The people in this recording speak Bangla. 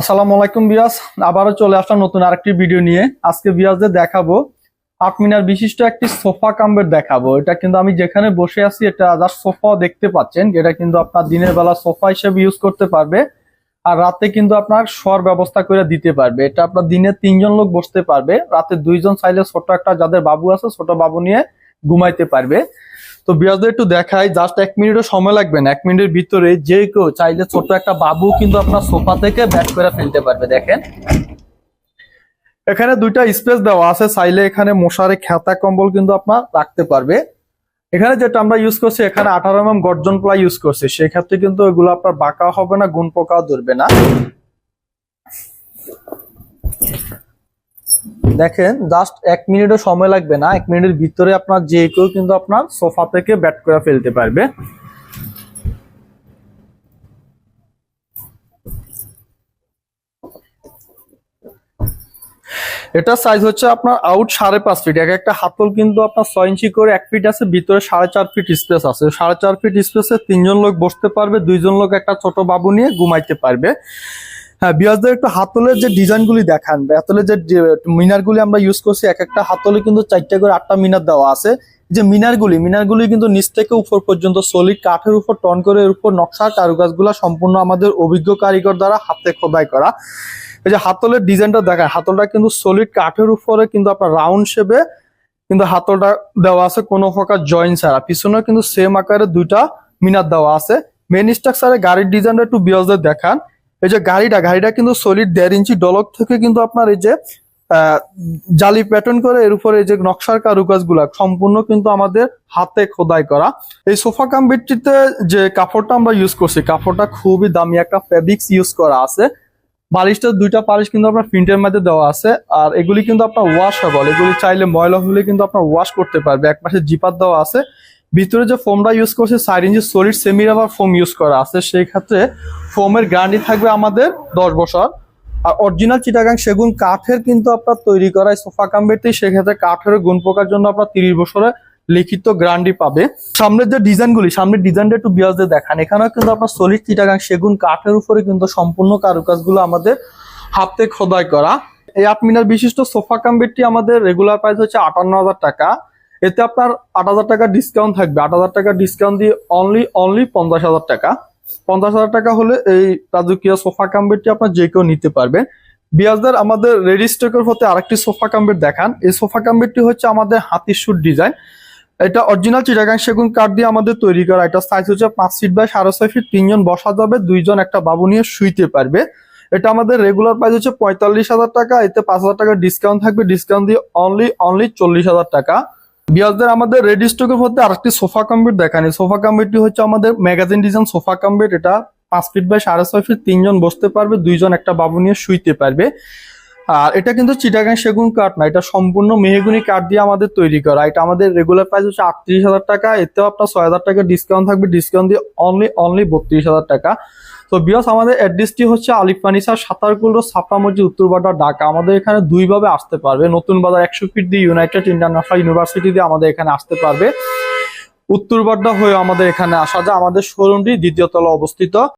আসসালামু আলাইকুম বিয়াস। আবারও চলে আসলাম নতুন আরেকটি ভিডিও নিয়ে। আজকে বিয়াসদের দেখাবো আট মিনার বিশিষ্ট একটি সোফা কাম্বের দেখাবো। এটা কিন্তু আমি যেখানে বসে আছি, এটা জাস্ট সোফা দেখতে পাচ্ছেন। এটা কিন্তু আপনার দিনের বেলা সোফা হিসেবে ইউজ করতে পারবে আর রাতে কিন্তু আপনার শর ব্যবস্থা করে দিতে পারবে। এটা আপনার দিনে তিনজন লোক বসতে পারবে। রাতে দুইজন চাইলে ছোট একটা যাদের বাবু আছে, ছোট বাবু নিয়ে ঘুমাইতে পারবে। তো বিরাজদের একটু দেখাই জাস্ট এক মিনিটও সময় লাগবে না। এক মিনিটের ভিতরে যে কেউ চাইলে ছোট একটা বাবু কিন্তু আপনার সোফা থেকে ব্যাক করে ফেলতে পারবে, দেখেন। এখানে দুইটা স্পেস দেওয়া আছে, চাইলে এখানে মশারি, খেতা, কম্বল কিন্তু আপনার রাখতে পারবে। এখানে যেটা আমরা ইউজ করছি, এখানে আঠারো এম গর্জন প্লাই ইউজ করছি। সেক্ষেত্রে কিন্তু এগুলো আপনার বাঁকা হবে না, গুণ পোকাও ধরবে না। দেখেন জাস্ট এক মিনিটও সময় লাগবে না, এক মিনিটের ভিতরে আপনার যে কেউ কিন্তু আপনার সোফা থেকে ব্যাট করে ফেলতে পারবে। এটা সাইজ হচ্ছে আপনার আউট সাড়ে পাঁচ ফিট এক একটা হাতল কিন্তু আপনার ছয় ইঞ্চি করে এক ফিট আছে, ভিতরে সাড়ে চার ফিট স্পেস আছে। সাড়ে চার ফিট স্পেসে তিনজন লোক বসতে পারবে, দুইজন লোক একটা ছোট বাবু নিয়ে ঘুমাইতে পারবে। হ্যাঁ বিয়াসদের একটু হাতলের যে ডিজাইনগুলি দেখান হাতলের যে মিনারগুলি আমরা ইউজ করছি এক একটা হাতলে কিন্তু চারটা করে আটটা মিনার দেওয়া আছে। যে মিনারগুলি মিনারগুলি কিন্তু নিচ থেকে উপর পর্যন্ত সলিড কাঠের উপর, টন করে এর উপর নকশা কারুকাজগুলো সম্পূর্ণ আমাদের অভিজ্ঞ কারিগর দ্বারা হাতে খোদাই করা। এই যে হাতলের ডিজাইনটা দেখায় হাতলটা কিন্তু সলিড কাঠের উপরে কিন্তু আপনার রাউন্ড শেপে কিন্তু হাতলটা দেওয়া আছে, কোনো প্রকার জয়েন্ট ছাড়া। পিছনেও কিন্তু সেম আকারে দুইটা মিনার দেওয়া আছে। মেন স্ট্রাকচারে গাড়ির ডিজাইনটা একটু বিয়জদের দেখান। এই যে গাড়িটা গাড়িটা কিন্তু সলিড দেড় ইঞ্চি ডলক থেকে কিন্তু আপনার এই যে জালি প্যাটার্ন করে এর উপরে যে নকশার কারুকাজগুলা সম্পূর্ণ কিন্তু আমাদের হাতে খোদাই করা। এই সোফা কাম বেডটিতে যে কাপড়টা আমরা ইউজ করছি, কাপড়টা খুবই দামি একটা ফেব্রিক্স ইউজ করা আছে। বালিশটা দুইটা পালিশ কিন্তু আপনার প্রিন্টের মধ্যে দেওয়া আছে, আর এগুলি কিন্তু আপনার ওয়াশ হবল এগুলি চাইলে ময়লা হলে কিন্তু আপনার ওয়াশ করতে পারবে। এক পাশে জিপার দেওয়া আছে। ভিতরে যে ফোমটা ইউজ করছে, চার ইঞ্চি solid semi rubber foam use করা আছে, সেই ক্ষেত্রে ফোমের গ্যারান্টি থাকবে আমাদের দশ বছর। আর অরিজিনাল চিটাগাং সেগুন কাঠের কিন্তু আপনার তৈরি করা সোফা কাম্বেটি সেক্ষেত্রে কাঠের গুণ পোকার জন্য আপনার তিরিশ বছরে লিখিত গ্যারান্টি পাবে। সামনের যে ডিজাইনগুলি, সামনের ডিজাইনটা একটু বিয়াজদের দেখান। এখানেও কিন্তু আপনার সলিড চিটাগাং সেগুন কাঠের উপরে কিন্তু সম্পূর্ণ কারুকাজগুলো আমাদের হাতে খোদাই করা। এই আট মিনার বিশিষ্ট সোফা কাম্বেটটি আমাদের রেগুলার প্রাইস হচ্ছে আটান্ন হাজার টাকা। এতে আপনার আট হাজার টাকা ডিসকাউন্ট থাকবে। আট হাজার টাকা ডিসকাউন্ট দিয়ে অনলি অনলি পঞ্চাশ হাজার টাকা। পঞ্চাশ হাজার টাকা হলে এই রাজকীয় সোফা কাম্বেটটি আপনার যে কেউ নিতে পারবেন বিয়াজদার আমাদের রেডি স্টকের হতে আরেকটি সোফা কাম্বেট দেখান। এই সোফা কাম্বেটটি হচ্ছে আমাদের হাতির সুট ডিজাইন এটা অরিজিনাল চিটাগাং সেগুন কাঠ দিয়ে আমাদের তৈরি করা। এটা সাইজ হচ্ছে পাঁচ ফিট বাই সাড়ে ছয় ফিট তিনজন বসা যাবে, দুইজন একটা বাবু নিয়ে শুইতে পারবে। এটা আমাদের রেগুলার প্রাইস হচ্ছে পঁয়তাল্লিশ হাজার টাকা। এতে পাঁচ হাজার টাকা ডিসকাউন্ট থাকবে। ডিসকাউন্ট দিয়ে অনলি অনলি চল্লিশ হাজার টাকা। বিয়াসদের আমাদের রেডি স্টকের মধ্যে আরেকটি সোফা কম্পিট দেখানি সোফা কাম্বেটটি হচ্ছে আমাদের ম্যাগাজিন ডিজাইন সোফা কম্বিট। এটা পাঁচ ফিট বাই সাড়ে ছয় ফিট তিনজন বসতে পারবে, দুইজন একটা বাবু নিয়ে শুইতে পারবে। আর এটা কিন্তু চিটাগাং সেগুন কাঠ না, এটা সম্পূর্ণ মেহগুনি কাঠ দিয়ে আমাদের তৈরি করা। এটা আমাদের রেগুলার প্রাইস হচ্ছে আটত্রিশ হাজার টাকা, এতেও আপনার ছয় হাজার টাকা ডিসকাউন্ট থাকবে। ডিসকাউন্ট দিয়ে অনলি অনলি বত্রিশ হাজার টাকা। তো বিয়স, আমাদের অ্যাড্রেসটি হচ্ছে আলিফ ফানিসার সাতারকুল রোড সাপড়া মসজিদ উত্তরবাড্ডা ঢাকা। আমাদের এখানে দুইভাবে আসতে পারবে। নতুন বাজার একশো ফিট দিয়ে ইউনাইটেড ইন্টারন্যাশনাল ইউনিভার্সিটি দিয়ে আমাদের এখানে আসতে পারবে। উত্তরবাড্ডা হয়ে আমাদের এখানে আসা যায়। আমাদের শোরুমটি দ্বিতীয় তলা অবস্থিত।